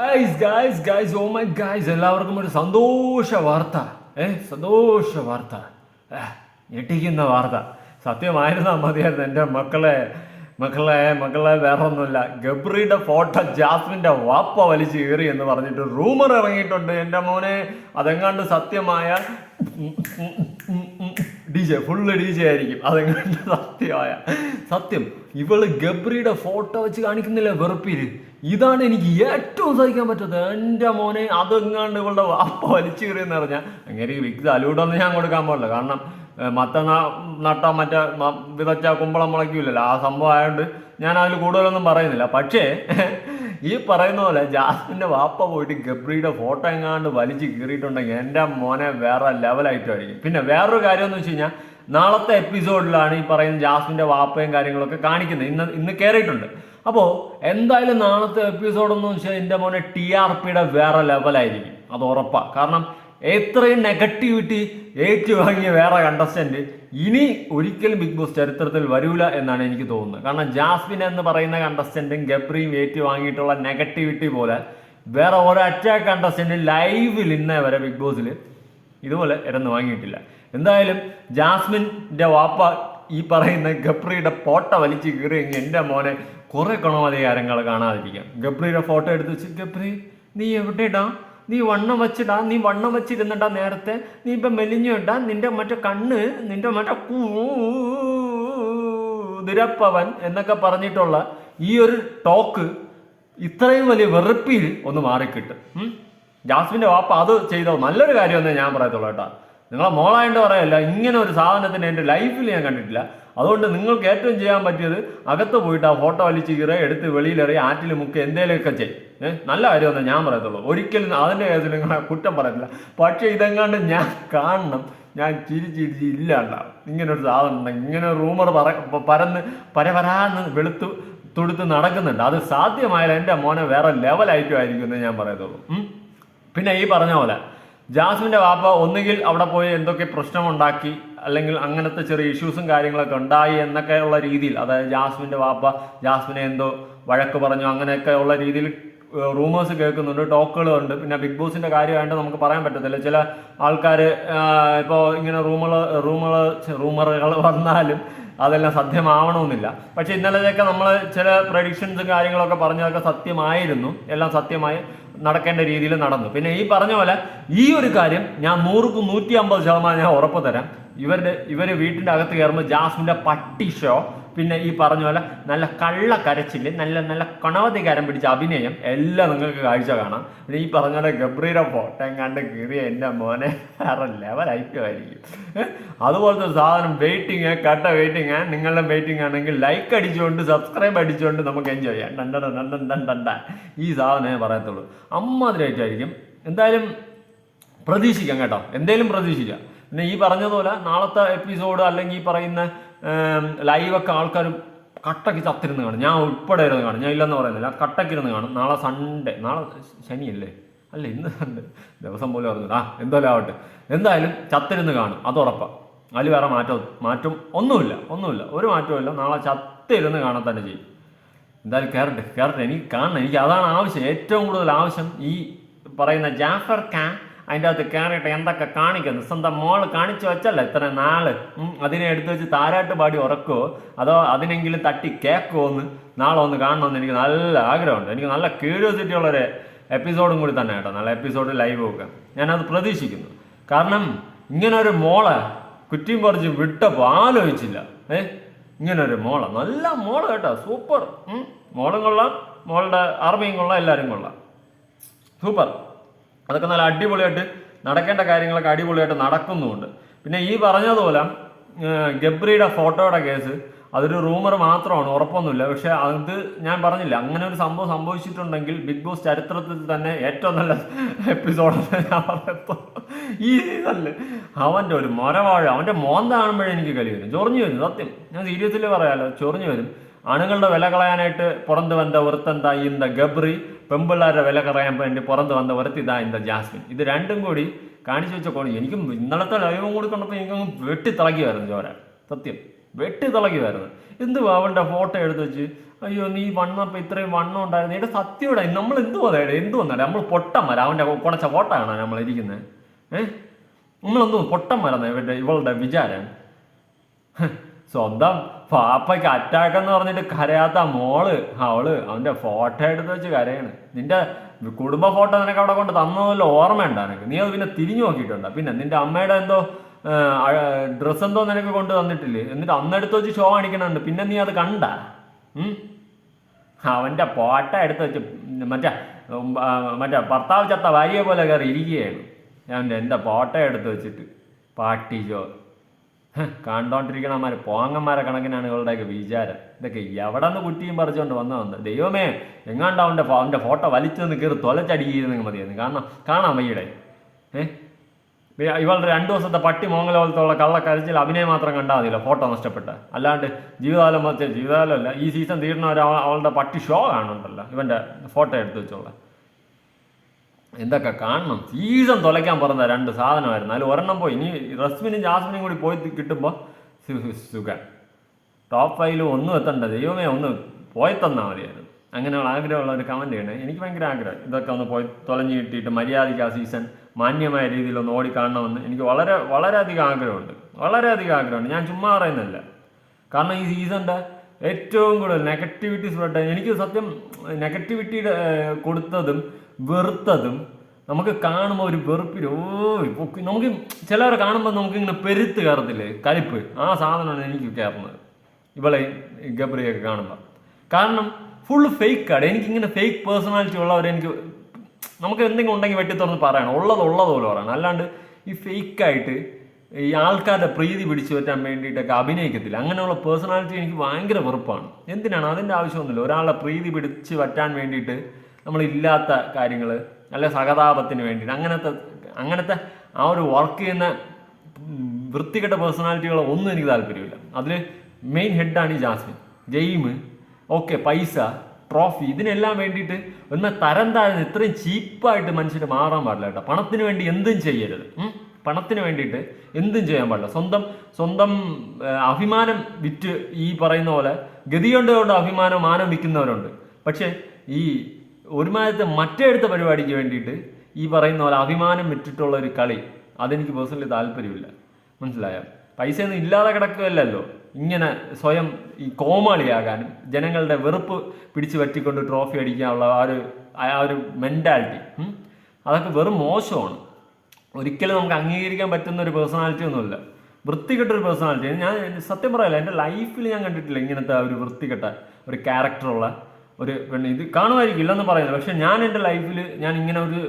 Guys guys guys oh my guys എല്ലാവർക്കും ഒരു സന്തോഷ വാർത്ത. ഏ സന്തോഷ വാർത്ത. ഞെട്ടിക്കുന്ന വാർത്ത. സത്യമായിരുന്നാ മതിയായിരുന്നു എന്റെ മക്കളെ മക്കളെ മക്കളെ വേറെ ഒന്നുമില്ല ഗബ്രിയുടെ ഫോട്ടോ ജാസ്മിന്റെ വാപ്പ വലിച്ചു കയറി എന്ന് പറഞ്ഞിട്ട് റൂമർ ഇറങ്ങിയിട്ടുണ്ട് എന്റെ മോനെ. അതെങ്ങാണ്ട് സത്യമായ D J full D J ആയിരിക്കും. അതെങ്ങാണ്ട് സത്യമായ. സത്യം ഇവൾ ഗബ്രിയുടെ ഫോട്ടോ വെച്ച് കാണിക്കുന്നില്ല വെറുപ്പിൽ? ഇതാണ് എനിക്ക് ഏറ്റവും സഹിക്കാൻ പറ്റാത്തത് എന്റെ മോനെ അതെങ്ങാണ്ട് ഇവളുടെ വാപ്പ വലിച്ചു കയറിയെന്ന് പറഞ്ഞാൽ അങ്ങനെ വിഗ് അലൂടൊന്നും ഞാൻ കൊടുക്കാൻ പാടില്ല. കാരണം മത്ത നട്ട മറ്റേ വിതച്ച കുമ്പളം മുളയ്ക്കൂലല്ലോ. ആ സംഭവം ആയതുകൊണ്ട് ഞാൻ അതിൽ കൂടുതലൊന്നും പറയുന്നില്ല. പക്ഷേ ഈ പറയുന്ന പോലെ ജാസ്മിന്റെ വാപ്പ പോയിട്ട് ഗബ്രിയുടെ ഫോട്ടോ എങ്ങാണ്ട് വലിച്ചു കീറിയിട്ടുണ്ടെങ്കിൽ എന്റെ മോനെ വേറെ ലെവലായിട്ടായിരിക്കും പിന്നെ വേറൊരു കാര്യം എന്ന് വെച്ച് കഴിഞ്ഞാൽ നാളത്തെ എപ്പിസോഡിലാണ് ഈ പറയുന്ന ജാസ്മിന്റെ വാപ്പയും കാര്യങ്ങളൊക്കെ കാണിക്കുന്നത്. ഇന്ന് ഇന്ന് കയറിയിട്ടുണ്ട് അപ്പോൾ എന്തായാലും നാളത്തെ എപ്പിസോഡ് എന്ന് വെച്ചാൽ എന്റെ മോനെ ടി ആർ പിയുടെ വേറെ ലെവലായിരിക്കും. അത് ഉറപ്പാണ് കാരണം എത്രയും നെഗറ്റിവിറ്റി ഏറ്റുവാങ്ങിയ വേറെ കണ്ടസ്റ്റന്റ് ഇനി ഒരിക്കലും ബിഗ് ബോസ് ചരിത്രത്തിൽ വരൂല എന്നാണ് എനിക്ക് തോന്നുന്നത്. കാരണം ജാസ്മിൻ എന്ന് പറയുന്ന കണ്ടസ്റ്റന്റും ഗബ്രിയും ഏറ്റുവാങ്ങിയിട്ടുള്ള നെഗറ്റിവിറ്റി പോലെ വേറെ ഒരൊറ്റ കണ്ടസ്റ്റന്റ് ലൈവിൽ ഇന്നേ വരെ ബിഗ് ബോസിൽ ഇതുപോലെ ഇടന്ന് വാങ്ങിയിട്ടില്ല. എന്തായാലും ജാസ്മിന്റെ വാപ്പ ഈ പറയുന്ന ഗബ്രിയുടെ പോട്ട വലിച്ച് കീറിയെങ്കിൽ എന്റെ മോനെ കുറെ ഗുണമധികാരങ്ങൾ കാണാതിരിക്കാം. ഗബ്രിയുടെ ഫോട്ടോ എടുത്ത് വെച്ച് ഗബ്രി നീ എവിടെടാ? നീ വണ്ണം വെച്ചിടാ നീ വണ്ണം വെച്ചിരുന്നിട്ടാ നേരത്തെ. നീ ഇപ്പം മെലിഞ്ഞു ഇട്ടാ നിന്റെ മറ്റേ കണ്ണ് നിന്റെ മറ്റേ കുതിരപ്പവൻ എന്നൊക്കെ പറഞ്ഞിട്ടുള്ള ഈ ഒരു ടോക്ക് ഇത്രയും വലിയ വെറുപ്പിൽ ഒന്ന് മാറിക്കിട്ടും. ജാസ്മിന്റെ വാപ്പ അത് ചെയ്തോ? നല്ലൊരു കാര്യമെന്നേ ഞാൻ പറയത്തുള്ളൂ കേട്ടോ. നിങ്ങളെ മോളായിട്ട് പറയല്ല ഇങ്ങനെ ഒരു സാധനത്തിന് എന്റെ ലൈഫിൽ ഞാൻ കണ്ടിട്ടില്ല. അതുകൊണ്ട് നിങ്ങൾക്ക് ഏറ്റവും ചെയ്യാൻ പറ്റിയത് അകത്ത് പോയിട്ട് ആ ഫോട്ടോ വലിച്ച് കീറ എടുത്ത് വെളിയിലെറി ആറ്റിൽ മുക്ക് എന്തേലുമൊക്കെ ചെയ്യും ഏഹ് നല്ല കാര്യമൊന്നും ഞാൻ പറയത്തുള്ളൂ. ഒരിക്കലും അതിന്റെ കാര്യത്തിൽ നിങ്ങളെ കുറ്റം പറയത്തില്ല. പക്ഷേ ഇതെങ്ങാണ്ട് ഞാൻ കാണണം. ഞാൻ ചിരി ചിരിച്ച് ഇല്ലാണ്ടാവും. ഇങ്ങനെ ഒരു സാധനം ഉണ്ടെങ്കിൽ ഇങ്ങനെ റൂമർ പറ പരന്ന് പരപരാന്ന് വെളുത്തു തുടുത്ത് നടക്കുന്നുണ്ട്. അത് സാധ്യമായാലും എന്റെ മോനെ വേറെ ലെവലായിട്ടും ആയിരിക്കും എന്ന് ഞാൻ പറയത്തുള്ളൂ. പിന്നെ ഈ പറഞ്ഞ പോലെ ജാസ്മിന്റെ വാപ്പ ഒന്നുകിൽ അവിടെ പോയി എന്തൊക്കെ പ്രശ്നമുണ്ടാക്കി അല്ലെങ്കിൽ അങ്ങനത്തെ ചെറിയ ഇഷ്യൂസും കാര്യങ്ങളൊക്കെ ഉണ്ടായി എന്നൊക്കെ ഉള്ള രീതിയിൽ അതായത് ജാസ്മിന്റെ വാപ്പ ജാസ്മിനെ എന്തോ വഴക്ക് പറഞ്ഞു അങ്ങനെയൊക്കെ ഉള്ള രീതിയിൽ റൂമേഴ്സ് കേൾക്കുന്നുണ്ട് ടോക്കുകളുണ്ട് പിന്നെ ബിഗ് ബോസിന്റെ കാര്യമായിട്ട് നമുക്ക് പറയാൻ പറ്റത്തില്ല. ചില ആൾക്കാർ ഇപ്പോൾ ഇങ്ങനെ റൂമുകൾ റൂമുകൾ റൂമറുകൾ വന്നാലും അതെല്ലാം സത്യമാവണമെന്നില്ല. പക്ഷേ ഇന്നലത്തെയൊക്കെ നമ്മൾ ചില പ്രഡിക്ഷൻസും കാര്യങ്ങളൊക്കെ പറഞ്ഞതൊക്കെ സത്യമായിരുന്നു. എല്ലാം സത്യമായി നടക്കേണ്ട രീതിയിൽ നടന്നു. പിന്നെ ഈ പറഞ്ഞ പോലെ ഈ ഒരു കാര്യം ഞാൻ നൂറുക്ക് നൂറ്റി അമ്പത് ശതമാനം ഞാൻ ഉറപ്പ് തരാം. ഇവരുടെ ഇവർ വീട്ടിന്റെ അകത്ത് കയറുമ്പോൾ ജാസ്മിന്റെ പട്ടി ഷോ പിന്നെ ഈ പറഞ്ഞ പോലെ നല്ല കള്ള കരച്ചിൽ നല്ല നല്ല കണവധികാരം പിടിച്ച അഭിനയം എല്ലാം നിങ്ങൾക്ക് കാഴ്ച കാണാം. പിന്നെ ഈ പറഞ്ഞ പോലെ ഗബ്രിയുടെ ഫോട്ടോ കണ്ട് കീറിയ എന്റെ മോനെ വേറെ ലെവലായിട്ടുമായിരിക്കും അതുപോലത്തെ ഒരു സാധനം വെയിറ്റിംഗ് കട്ട വെയിറ്റിംഗ് നിങ്ങളുടെ വെയിറ്റിംഗ് ആണെങ്കിൽ ലൈക്ക് അടിച്ചുകൊണ്ട് സബ്സ്ക്രൈബ് അടിച്ചുകൊണ്ട് നമുക്ക് എൻജോയ് ചെയ്യാം. ഡണ്ട ഡണ്ട ഡണ്ട ഡണ്ട ഈ സാധനമേ പറയത്തുള്ളൂ. അമ്മാതിരായിട്ടായിരിക്കും എന്തായാലും പ്രതീക്ഷിക്കാം കേട്ടോ. എന്തേലും പ്രതീക്ഷിക്കാം. പിന്നെ ഈ പറഞ്ഞതുപോലെ നാളത്തെ എപ്പിസോഡ് അല്ലെങ്കിൽ ഈ പറയുന്ന ലൈവൊക്കെ ആൾക്കാർ കട്ടക്ക് ചത്തിരുന്ന് കാണും. ഞാൻ ഉൾപ്പെടെ ഇരുന്ന് കാണും. ഞാൻ ഇല്ലെന്ന് പറയുന്നില്ല. കട്ടക്കിരുന്ന് കാണും. നാളെ സൺഡേ നാളെ ശനിയല്ലേ? അല്ല ഇന്ന് സൺഡേ ദിവസം പോലും അറിഞ്ഞില്ല ആ എന്തായാലും ആവട്ടെ. എന്തായാലും ചത്തിരുന്ന് കാണും. അത് അതിൽ വേറെ മാറ്റം മാറ്റം ഒന്നുമില്ല. ഒന്നുമില്ല. ഒരു മാറ്റവും നാളെ ചത്തിരുന്ന് കാണാൻ തന്നെ ചെയ്യും. എന്തായാലും കയറട്ടെ കയറട്ടെ എനിക്ക് കാണണം. എനിക്ക് അതാണ് ആവശ്യം. ഏറ്റവും കൂടുതൽ ആവശ്യം ഈ പറയുന്ന ജാഫർ ഖാൻ അതിന്റെ അകത്ത് കയറിയിട്ട് എന്തൊക്കെ കാണിക്കുന്നു സ്വന്തം മോൾ കാണിച്ചു വെച്ചല്ലോ ഇത്ര നാൾ? അതിനെ എടുത്തു വെച്ച് താരാട്ട് പാടി ഉറക്കുമോ അതോ അതിനെങ്കിലും തട്ടി കേൾക്കുമോ എന്ന്? നാളെ ഒന്ന് കാണണമെന്ന് എനിക്ക് നല്ല ആഗ്രഹമുണ്ട്. എനിക്ക് നല്ല ക്യൂരിയോസിറ്റി ഉള്ളൊരു എപ്പിസോഡും കൂടി തന്നെ കേട്ടോ. നല്ല എപ്പിസോഡ് ലൈവ് വെക്കാം ഞാനത് പ്രതീക്ഷിക്കുന്നു. കാരണം ഇങ്ങനൊരു മോളെ കുറ്റിയും പറിച്ച് വിട്ടപ്പോൾ ആലോചിച്ചില്ല. ഏ? ഇങ്ങനൊരു മോള. നല്ല മോള കേട്ടോ. സൂപ്പർ. മോളും കൊള്ളാം. മോളുടെ ആർമിയും കൊള്ളാം. എല്ലാവരും കൊള്ളാം. സൂപ്പർ. അതൊക്കെ നല്ല അടിപൊളിയായിട്ട് നടക്കേണ്ട കാര്യങ്ങളൊക്കെ അടിപൊളിയായിട്ട് നടക്കുന്നുമുണ്ട്. പിന്നെ ഈ പറഞ്ഞതുപോലെ ഗബ്രിയുടെ ഫോട്ടോയുടെ കേസ് അതൊരു റൂമർ മാത്രമാണ് ഉറപ്പൊന്നുമില്ല. പക്ഷേ അത് ഞാൻ പറഞ്ഞില്ല അങ്ങനെ ഒരു സംഭവം സംഭവിച്ചിട്ടുണ്ടെങ്കിൽ ബിഗ് ബോസ് ചരിത്രത്തിൽ തന്നെ ഏറ്റവും നല്ല എപ്പിസോഡ് ഞാൻ ഈ സീസണിൽ അവന്റെ ഒരു മരവാഴ അവന്റെ മോന്ത കാണുമ്പോഴേ എനിക്ക് കളി വരും. ചൊറിഞ്ഞു വരും സത്യം. ഞാൻ സീരിയസിൽ പറയാലോ ചൊറിഞ്ഞു വരും. ആണുങ്ങളുടെ വില കളയാനായിട്ട് പുറത്ത് വന്ന ഒരുത്തന്താ ഇന്ത ഗബ്രി പെമ്പിള്ളാരുടെ വില കളയാൻ വേണ്ടി പുറത്ത് വന്ന ഒരുത്തിതാ ഇന്ത ജാസ്മിൻ. ഇത് രണ്ടും കൂടി കാണിച്ചു വെച്ച കോണി. എനിക്കും ഇന്നലത്തെ ലൈവും കൂടി കണ്ടപ്പോൾ എനിക്കങ്ങ് വെട്ടി വരുന്നു ചോര. സത്യം. വെട്ടി തിളക്കി വരുന്നത് എന്തുവാ അവന്റെ ഫോട്ടോ എടുത്ത് വെച്ച്? അയ്യോ നീ വണ്ണം അപ്പം ഇത്രയും വണ്ണം ഉണ്ടായിരുന്നു. എടാ സത്യയുടെ നമ്മൾ എന്ത് വന്നേടെ എന്ത് വന്നേടെ നമ്മൾ പൊട്ടന്മാര. അവന്റെ ഫോട്ടോ കാണാൻ നമ്മൾ ഇരിക്കുന്നത്? ഏഹ് നമ്മളൊന്നും പൊട്ടന്മാരാണ് ഇവരുടെ ഇവളുടെ വിചാരം? സ്വന്തം പാപ്പയ്ക്ക് അറ്റാക്ക് എന്ന് പറഞ്ഞിട്ട് കരയാത്ത മോൾ അവൾ അവന്റെ ഫോട്ടോ എടുത്ത് വെച്ച് കരയാണ്. നിന്റെ കുടുംബ ഫോട്ടോ നിനക്ക് അവിടെ കൊണ്ട് തന്നതല്ലോ ഓർമ്മയുണ്ട് നിനക്ക്? നീ അത് പിന്നെ തിരിഞ്ഞു നോക്കിയിട്ടുണ്ട്? പിന്നെ നിന്റെ അമ്മയുടെ എന്തോ ഡ്രസ്സ് എന്തോ നിനക്ക് കൊണ്ട് തന്നിട്ടില്ലേ? എന്നിട്ട് അന്നെടുത്ത് വെച്ച് ഷോ കാണിക്കണുണ്ട് പിന്നെ നീ അത് കണ്ട? അവന്റെ ഫോട്ടോ എടുത്ത് വെച്ച് മറ്റേ മറ്റേ ഭർത്താവ് ചത്ത ഭാര്യയെ പോലെ കയറി ഇരിക്കുകയാണ് അവന്റെ എന്റെ ഫോട്ടോ എടുത്ത് വെച്ചിട്ട്. പാട്ടി ഹ്, കണ്ടോണ്ടിരിക്കണമാര് പോങ്ങന്മാരെ കണക്കിനാണ് ഇവളുടെയൊക്കെ വിചാരം. ഇതൊക്കെ എവിടെ നിന്ന് കുറ്റിയും പറിച്ചുകൊണ്ട് വന്നതെന്ന്. ദൈവമേ എങ്ങാണ്ട് അവന്റെ അവന്റെ ഫോട്ടോ വലിച്ചു നിന്ന് കയറി തൊലച്ചടിയിരുന്നെങ്കിൽ മതിയായിരുന്നു. കാരണം കാണാം വയ്യടെ. ഏ? ഇവളുടെ രണ്ടു ദിവസത്തെ പട്ടി മോങ്ങല പോലത്തുള്ള കള്ളക്കരച്ചിൽ അഭിനയം മാത്രം കണ്ടാൽ മതിയല്ലോ ഫോട്ടോ നഷ്ടപ്പെട്ട. അല്ലാണ്ട് ജീവിതകാലം ജീവിതകാലം ജീവിതകാലമല്ല ഈ സീസൺ അവ- അവളുടെ പട്ടി ഷോ കാണുന്നുണ്ടല്ലോ ഇവന്റെ ഫോട്ടോ എടുത്തു വെച്ചോളാം. എന്തൊക്കെ കാണണം? സീസൺ തുലയ്ക്കാൻ പറഞ്ഞ രണ്ട് സാധനമായിരുന്നു. അതിൽ ഒരെണ്ണം പോയി. ഇനി റസ്മിനും ജാസ്മിനും കൂടി പോയി കിട്ടുമ്പോൾ സുഖം. ടോപ്പ് ഫൈവിൽ ഒന്നും എത്തണ്ട. ദൈവമേ ഒന്ന് പോയി തന്നാൽ മതിയായിരുന്നു. അങ്ങനെയുള്ള ആഗ്രഹമുള്ള ഒരു കമന്റ് ചെയ്യണേ. എനിക്ക് ഭയങ്കര ആഗ്രഹം. ഇതൊക്കെ ഒന്ന് പോയി തുലഞ്ഞു കിട്ടിയിട്ട് മര്യാദയ്ക്ക് ആ സീസൺ മാന്യമായ രീതിയിൽ ഒന്ന് ഓടി കാണണമെന്ന് എനിക്ക് വളരെ വളരെയധികം ആഗ്രഹമുണ്ട്. വളരെയധികം ആഗ്രഹമുണ്ട്. ഞാൻ ചുമ്മാ പറയുന്നില്ല കാരണം ഈ സീസണിന്റെ ഏറ്റവും കൂടുതൽ നെഗറ്റിവിറ്റി സ്പ്രെഡ് എനിക്ക് സത്യം നെഗറ്റിവിറ്റിയുടെ കൊടുത്തതും വെറുത്തതും നമുക്ക് കാണുമ്പോൾ ഒരു വെറുപ്പിൽ ഓ നമുക്ക് ചിലവരെ കാണുമ്പോൾ നമുക്ക് ഇങ്ങനെ പെരുത്ത് കയറത്തില്ലേ? കലിപ്പ്. ആ സാധനമാണ് എനിക്ക് കയറുന്നത്. ഇവളെ ഗബ്രിയൊക്കെ കാണുമ്പോൾ കാരണം ഫുൾ ഫേക്ക് ഫേക്കാണ് എനിക്കിങ്ങനെ ഫേക്ക് പേഴ്സണാലിറ്റി ഉള്ളവരെ എനിക്ക് നമുക്ക് എന്തെങ്കിലും ഉണ്ടെങ്കിൽ വെട്ടി തുറന്ന് പറയണം. ഉള്ളത് ഉള്ളത് പോലെ പറയണം. അല്ലാണ്ട് ഈ ഫേക്കായിട്ട് ഈ ആൾക്കാരുടെ പ്രീതി പിടിച്ചു പറ്റാൻ വേണ്ടിയിട്ടൊക്കെ അഭിനയിക്കത്തില്ല. അങ്ങനെയുള്ള പേഴ്സണാലിറ്റി എനിക്ക് ഭയങ്കര വെറുപ്പാണ്. എന്തിനാണ്? അതിന്റെ ആവശ്യമൊന്നുമില്ല. ഒരാളുടെ പ്രീതി പിടിച്ച് പറ്റാൻ വേണ്ടിയിട്ട് നമ്മളില്ലാത്ത കാര്യങ്ങൾ അല്ലെ സഹതാപത്തിന് വേണ്ടിയിട്ട് അങ്ങനത്തെ അങ്ങനത്തെ ആ ഒരു വർക്ക് ചെയ്യുന്ന വൃത്തികെട്ട പേഴ്സണാലിറ്റികളോ ഒന്നും എനിക്ക് താല്പര്യമില്ല. അതിൽ മെയിൻ ഹെഡാണ് ഈ ജാസ്മിൻ. ജെയിം ഓക്കെ പൈസ ട്രോഫി ഇതിനെല്ലാം വേണ്ടിയിട്ട് ഒന്ന് തരം താഴ്ന്ന് ഇത്രയും ചീപ്പായിട്ട് മനുഷ്യർ മാറാൻ പാടില്ല കേട്ടോ. പണത്തിന് വേണ്ടി എന്തും ചെയ്യരുത്? പണത്തിന് വേണ്ടിയിട്ട് എന്തും ചെയ്യാൻ പാടില്ല. സ്വന്തം സ്വന്തം അഭിമാനം വിറ്റ് ഈ പറയുന്ന പോലെ ഗതികൊണ്ട് കൊണ്ട് അഭിമാനം മാനം വിൽക്കുന്നവരുണ്ട്. പക്ഷേ ഈ ഒരുമാനത്തെ മറ്റേ അടുത്ത പരിപാടിക്ക് വേണ്ടിയിട്ട് ഈ പറയുന്ന പോലെ അഭിമാനം വിറ്റിട്ടുള്ള ഒരു കളി അതെനിക്ക് പേഴ്സണലി താല്പര്യമില്ല. മനസ്സിലായോ? പൈസയൊന്നും ഇല്ലാതെ കിടക്കുകയല്ലല്ലോ. ഇങ്ങനെ സ്വയം ഈ കോമാളിയാകാനും ജനങ്ങളുടെ വെറുപ്പ് പിടിച്ചു പറ്റിക്കൊണ്ട് ട്രോഫി അടിക്കാനുള്ള ആ ഒരു ആ ഒരു മെന്റാലിറ്റി അതൊക്കെ വെറും മോശമാണ്. ഒരിക്കലും നമുക്ക് അംഗീകരിക്കാൻ പറ്റുന്ന ഒരു പേഴ്സണാലിറ്റി ഒന്നുമില്ല. വൃത്തികെട്ട ഒരു പേഴ്സണാലിറ്റി ഞാൻ സത്യം പറയല്ല എന്റെ ലൈഫിൽ ഞാൻ കണ്ടിട്ടില്ല ഇങ്ങനത്തെ ഒരു വൃത്തികെട്ട ഒരു ക്യാരക്ടറുള്ള ഒരു പെണ്ണ്. ഇത് കാണുമായിരിക്കും ഇല്ലെന്ന് പറയുന്നത് പക്ഷെ ഞാൻ എന്റെ ലൈഫിൽ ഞാൻ ഇങ്ങനെ ഒരു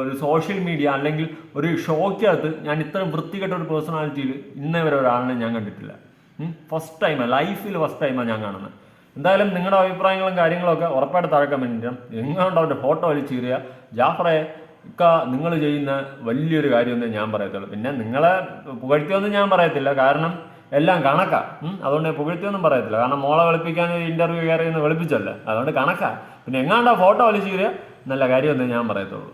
ഒരു സോഷ്യൽ മീഡിയ അല്ലെങ്കിൽ ഒരു ഷോയ്ക്കകത്ത് ഞാൻ ഇത്രയും വൃത്തികെട്ട ഒരു പേഴ്സണാലിറ്റിയിൽ ഇന്നേ വരെ ഒരാളിനെ ഞാൻ കണ്ടിട്ടില്ല. ഫസ്റ്റ് ടൈമാണ് ലൈഫിൽ ഫസ്റ്റ് ടൈമാണ് ഞാൻ കാണുന്നത്. എന്തായാലും നിങ്ങളുടെ അഭിപ്രായങ്ങളും കാര്യങ്ങളൊക്കെ ഉറപ്പായിട്ട് താഴെ കമന്റ് ചെയ്യണം എങ്ങനെയുണ്ടോ അവന്റെ ഫോട്ടോ വലിച്ചു കീറിയ ജാഫറെ ഇക്ക നിങ്ങൾ ചെയ്യുന്ന വലിയൊരു കാര്യമൊന്നേ ഞാൻ പറയത്തുള്ളൂ. പിന്നെ നിങ്ങളെ പുകഴ്ത്തിയൊന്നും ഞാൻ പറയത്തില്ല. കാരണം എല്ലാം കണക്കാ. അതുകൊണ്ട് പുകഴ്ത്തിയൊന്നും പറയത്തില്ല. കാരണം മോളെ വെളുപ്പിക്കാൻ ഇന്റർവ്യൂ കയറി എന്ന് വെളുപ്പിച്ചല്ല? അതുകൊണ്ട് കണക്കാ. പിന്നെ എങ്ങാണ്ടാ ഫോട്ടോ വലിച്ചു കീറിയ നല്ല കാര്യമൊന്നേ ഞാൻ പറയത്തുള്ളൂ.